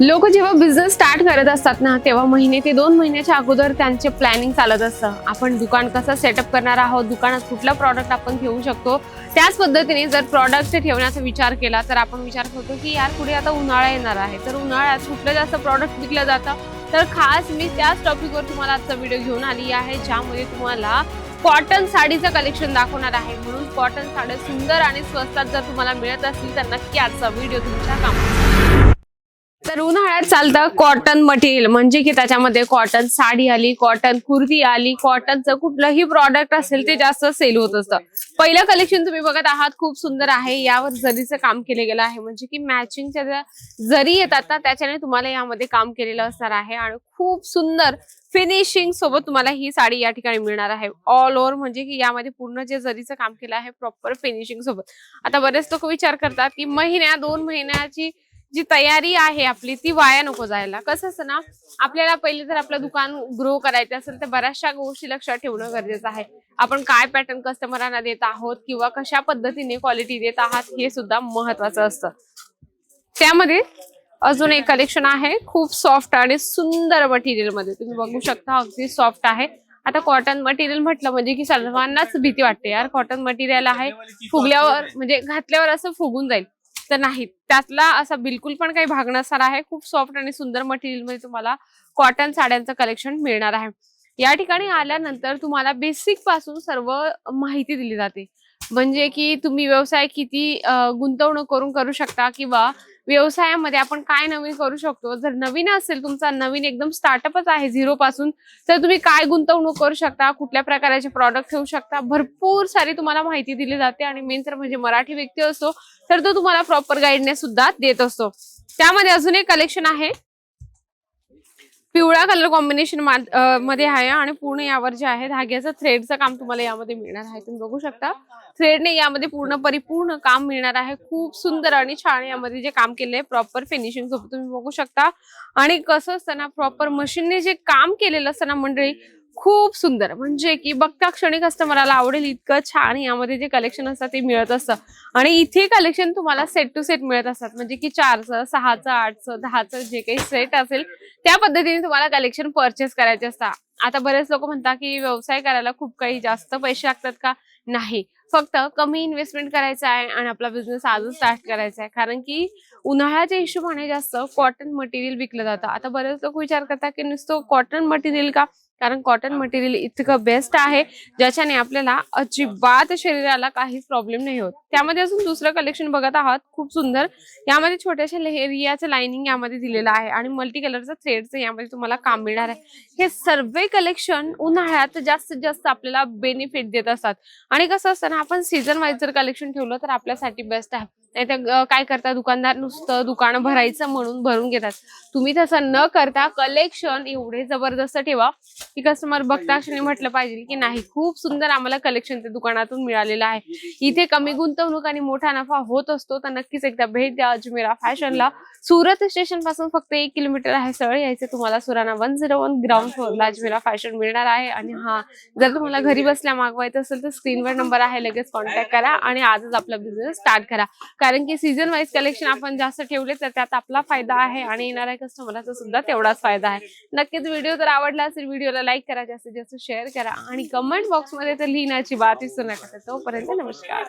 लोक जेव्हा business start करत असतात ना तेव्हा महिने ते दोन महिन्याच्या अगोदर त्यांचे प्लॅनिंग चालत असतं. आपण दुकान कसं सेटअप करणार आहोत दुकानात कुठला प्रॉडक्ट आपण घेऊ शकतो त्याच पद्धतीने जर प्रॉडक्ट ठेवण्याचा विचार केला तर आपण विचार करतो की यार पुढे आता उन्हाळा येणार आहे. तर उन्हाळ्यात कुठलं जास्त प्रॉडक्ट विकलं जातं? तर खास मी त्याच टॉपिकवर तुम्हाला आजचा व्हिडिओ घेऊन आली आहे ज्यामध्ये तुम्हाला कॉटन साडीचं कलेक्शन दाखवणार आहे. म्हणून कॉटन साड्या सुंदर आणि स्वस्तात जर तुम्हाला मिळत असतील तर नक्की आजचा व्हिडिओ तुमच्या कामात तर चालतं कॉटन मटेरियल म्हणजे की त्याच्यामध्ये कॉटन साडी आली कॉटन कुर्ती आली कॉटनचं कुठलंही प्रॉडक्ट असेल ते जास्त सेल होत असतं. पहिलं कलेक्शन तुम्ही बघत आहात खूप सुंदर आहे. यावर जरीचं काम केलं गेलं आहे. म्हणजे की मॅचिंगच्या ज्या जरी येतात ना त्याच्याने तुम्हाला यामध्ये काम केलेलं असणार आहे. आणि खूप सुंदर फिनिशिंग सोबत तुम्हाला ही साडी या ठिकाणी मिळणार आहे. ऑल ओव्हर म्हणजे की यामध्ये पूर्ण जे जरीचं काम केलं आहे प्रॉपर फिनिशिंग सोबत. आता बरेच लोक विचार करतात की महिन्या दोन महिन्याची जी तयारी आहे आपली ती वाया नको जायला. कसं असतं ना आपल्याला पहिले जर आपलं दुकान ग्रो करायचं असेल तर बऱ्याचशा गोष्टी लक्षात ठेवणं गरजेचं आहे. आपण काय पॅटर्न कस्टमरांना देत आहोत किंवा कशा पद्धतीने क्वालिटी देत आहात हे सुद्धा महत्वाचं असतं. त्यामध्ये अजून एक कलेक्शन आहे खूप सॉफ्ट आणि सुंदर मटेरियलमध्ये. तुम्ही बघू शकता अगदी सॉफ्ट आहे. आता कॉटन मटेरियल म्हटलं म्हणजे की सर्वांनाच भीती वाटते यार. कॉटन मटेरियल आहे फुगल्यावर म्हणजे घातल्यावर असं फुगून जाईल. तर नाही त्यातला असा बिलकुल पण काही भाग नसणार आहे. खूप सॉफ्ट आणि सुंदर मटेरियलमध्ये तुम्हाला कॉटन साड्यांचं कलेक्शन मिळणार आहे. या ठिकाणी आल्यानंतर तुम्हाला बेसिकपासून सर्व माहिती दिली जाते. म्हणजे की तुम्ही व्यवसाय किती गुंतवणूक करून करू शकता किंवा व्यवसायामध्ये आपण काय नवीन करू शकतो? जर नवीन असेल तुमचा नवीन एकदम स्टार्टअपच आहे झिरो पासून तर तुम्ही काय गुंतवणूक करू शकता? कुठल्या प्रकारचे प्रॉडक्ट ठेवू शकता? भरपूर सारी तुम्हाला माहिती दिली जाते आणि मेन तर म्हणजे मराठी व्यक्ती असतो तर तो तुम्हाला प्रॉपर गाईडनेस सुद्धा देत असतो. त्यामध्ये अजून एक कलेक्शन आहे. पिवळा कलर कॉम्बिनेशनमध्ये आहे आणि पूर्ण यावर जे आहे धाग्याचं थ्रेडचं काम तुम्हाला यामध्ये मिळणार आहे. तुम्ही बघू शकता. थ्रेडने यामध्ये पूर्ण परिपूर्ण काम मिळणार आहे. खूप सुंदर आणि छान यामध्ये जे काम केले प्रॉपर फिनिशिंग सोबत तुम्ही बघू शकता. आणि कसं असतं ना प्रॉपर मशीनने जे काम केलेलं असताना मंडळी खूप सुंदर. म्हणजे की बघता क्षणी कस्टमरला आवडेल इतकं छान यामध्ये जे कलेक्शन असतं ते मिळत असतं. आणि इथे कलेक्शन तुम्हाला सेट टू सेट मिळत असतात. म्हणजे की चारचं सहाचं आठचं दहाचं जे काही सेट असेल त्या पद्धतीने तुम्हाला कलेक्शन परचेस करायचे असतात. आता बरेच लोक म्हणतात की व्यवसाय करायला खूप काही जास्त पैसे लागतात का? नाही. फक्त कमी इन्व्हेस्टमेंट करायचं आहे आणि आपला बिझनेस आजच स्टार्ट करायचा आहे. कारण की उन्हाळ्याच्या हिशोबाने जास्त कॉटन मटेरियल विकलं जातं. आता बरेच लोक विचार करतात की नुसतं कॉटन मटेरियल का? कारण कॉटन मटेरियल इतकं बेस्ट आहे ज्याच्याने आपल्याला अजिबात शरीराला काहीच प्रॉब्लेम नाही होत. त्यामध्ये अजून दुसरं कलेक्शन बघत आहात खूप सुंदर. यामध्ये छोट्याशा लेहरियाचं लाइनिंग यामध्ये दिलेलं आहे आणि मल्टी कलरचं थ्रेडचं यामध्ये तुम्हाला काम मिळणार आहे. हे सर्व कलेक्शन उन्हाळ्यात जास्तीत जास्त आपल्याला बेनिफिट देत असतात. आणि कसं असतं आपण सीझन वाईज जर कलेक्शन ठेवलं तर आपल्यासाठी बेस्ट आहे. नाही तर काय करता दुकानदार नुसतं दुकान भरायचं म्हणून भरून घेतात. तुम्ही तसं न करता कलेक्शन एवढे जबरदस्त ठेवा की कस्टमर बघता क्षणी म्हटलं पाहिजे की नाही खूप सुंदर आम्हाला कलेक्शन ते दुकानातून मिळालेलं आहे. इथे कमी गुंतवणूक आणि मोठा नफा होत असतो तर नक्कीच एकदा भेट द्या अजमेरा फॅशनला. सुरत स्टेशनपासून फक्त एक किलोमीटर आहे सरळ यायचं तुम्हाला Surana one zero one ground फ्लोअरला अजमेरा फॅशन मिळणार आहे. आणि हा जर तुम्हाला घरी बसल्या मागवायचं असेल तर स्क्रीनवर नंबर आहे लगेच कॉन्टॅक्ट करा आणि आजच आपला बिझनेस स्टार्ट करा. कारण की सीझन वाईज कलेक्शन आपण जास्त ठेवले तर त्यात आपला फायदा आहे आणि येणाऱ्या कस्टमरचा सुद्धा तेवढाच फायदा आहे. नक्कीच व्हिडिओ जर आवडला असेल व्हिडिओला लाईक करा जास्तीत जास्त शेअर करा आणि कमेंट बॉक्समध्ये तर लिहिण्याची बात विसरू नका. तोपर्यंत नमस्कार.